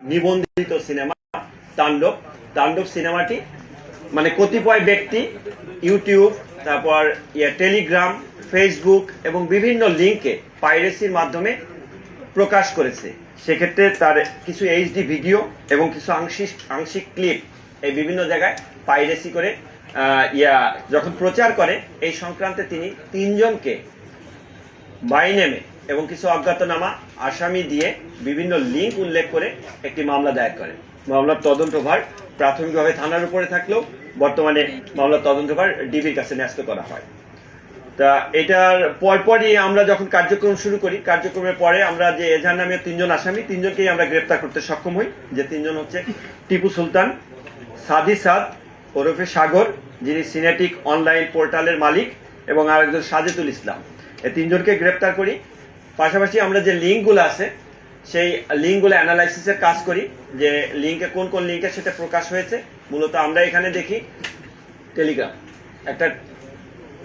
নিবন্ধিত সিনেমা তাণ্ডব। তাণ্ডব সিনেমাটি মানে কতিপয় ব্যক্তি ইউটিউব তারপর ইয়ে, টেলিগ্রাম ফেসবুক এবং বিভিন্ন লিঙ্কে পাইরেসির মাধ্যমে প্রকাশ করেছে। সেক্ষেত্রে তার কিছু এইচডি ভিডিও এবং কিছু আংশিক আংশিক ক্লিপ এই বিভিন্ন জায়গায় পাইরেসি করে ইয়া যখন প্রচার করে এই সংক্রান্তে তিনি তিনজনকে বাই নেমে এবং কিছু অজ্ঞাতনামা আসামি দিয়ে বিভিন্ন লিঙ্ক উল্লেখ করে একটি মামলা দায়ের করে। মামলার তদন্তভার প্রাথমিকভাবে থানার উপরে থাকলেও বর্তমানে মামলার তদন্তভার ডিবির কাছে ন্যস্ত করা হয়। তা এটার পরপরই আমরা যখন কার্যক্রম শুরু করি, কার্যক্রমের পরে আমরা যে এজাহার নামে তিনজন আসামি, তিনজনকেই আমরা গ্রেপ্তার করতে সক্ষম হই, যে তিনজন হচ্ছে টিপু সুলতান, সাদি সাদ, ওরফে সাগর, যিনি সিনেটিক অনলাইন পোর্টালের মালিক, এবং আরেকজন সাজেদুল ইসলাম। এই তিনজনকে গ্রেপ্তার করি পাশাপাশি আমরা যে লিঙ্কগুলো আছে সেই লিঙ্কগুলো অ্যানালাইসিসের কাজ করি যে লিঙ্কে কোন কোন লিঙ্কে সেটা প্রকাশ হয়েছে। মূলত আমরা এখানে দেখি টেলিগ্রাম একটা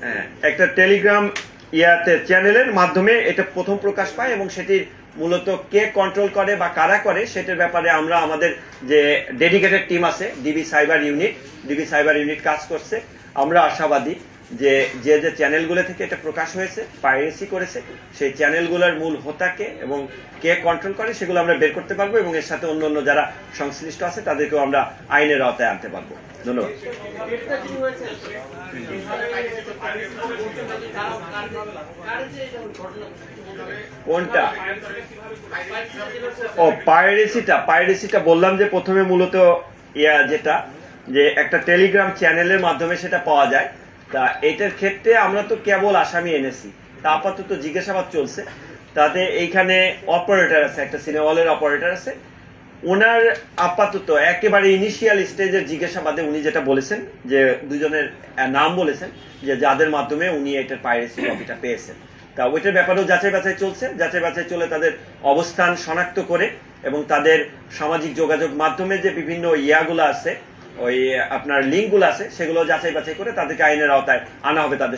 হ্যাঁ, একটা টেলিগ্রাম ইয়াতে চ্যানেলের মাধ্যমে এটা প্রথম প্রকাশ পায় এবং সেটির মূলত কে কন্ট্রোল করে বা কারা করে সেটার ব্যাপারে আমরা আমাদের যে ডেডিকেটেড টিম আছে DB cyber unit DB cyber unit কাজ করছে। আমরা আশাবাদী যে যে যে চ্যানেলগুলো থেকে এটা প্রকাশ হয়েছে পাইরেসি করেছে, সেই চ্যানেলগুলোর মূল হোতাকে এবং কে কন্ট্রোল করে সেগুলো আমরা বের করতে পারব এবং এর সাথে অন্য অন্য যারা সংশ্লিষ্ট আছে তাদেরকেও আমরা আইনের আওতায় আনতে পারব। ধন্যবাদ। কোনটা? ও বললাম যে প্রথমে মূলত ইয়া যেটা, যে একটা টেলিগ্রাম চ্যানেলের মাধ্যমে সেটা পাওয়া যায়। তা এটার ক্ষেত্রে আমরা তো কেবল আসামি এনেছি। তা আপাতত জিজ্ঞাসাবাদ চলছে। তাতে এইখানে অপারেটর আছে, একটা সিনেমা হলের অপারেটর আছে। ওনার আপাতত একেবারে ইনিশিয়াল স্টেজের জিজ্ঞাসাবাদে উনি যেটা বলেছেন, যে দুজনের নাম বলেছেন, যে যাদের মাধ্যমে উনি এটার পাইরেসি কপিটা পেয়েছেন। তা ওইটার ব্যাপারেও যাচাই বাছাই চলছে। যাচাই বাছাই চলে তাদের অবস্থান শনাক্ত করে এবং তাদের সামাজিক যোগাযোগ মাধ্যমে যে বিভিন্ন ইয়াগুলো আছে ওই আপনার লিঙ্কগুলো আছে সেগুলো যাচাই বাছাই করে তাদেরকে আইনের আওতায় আনা হবে তাদের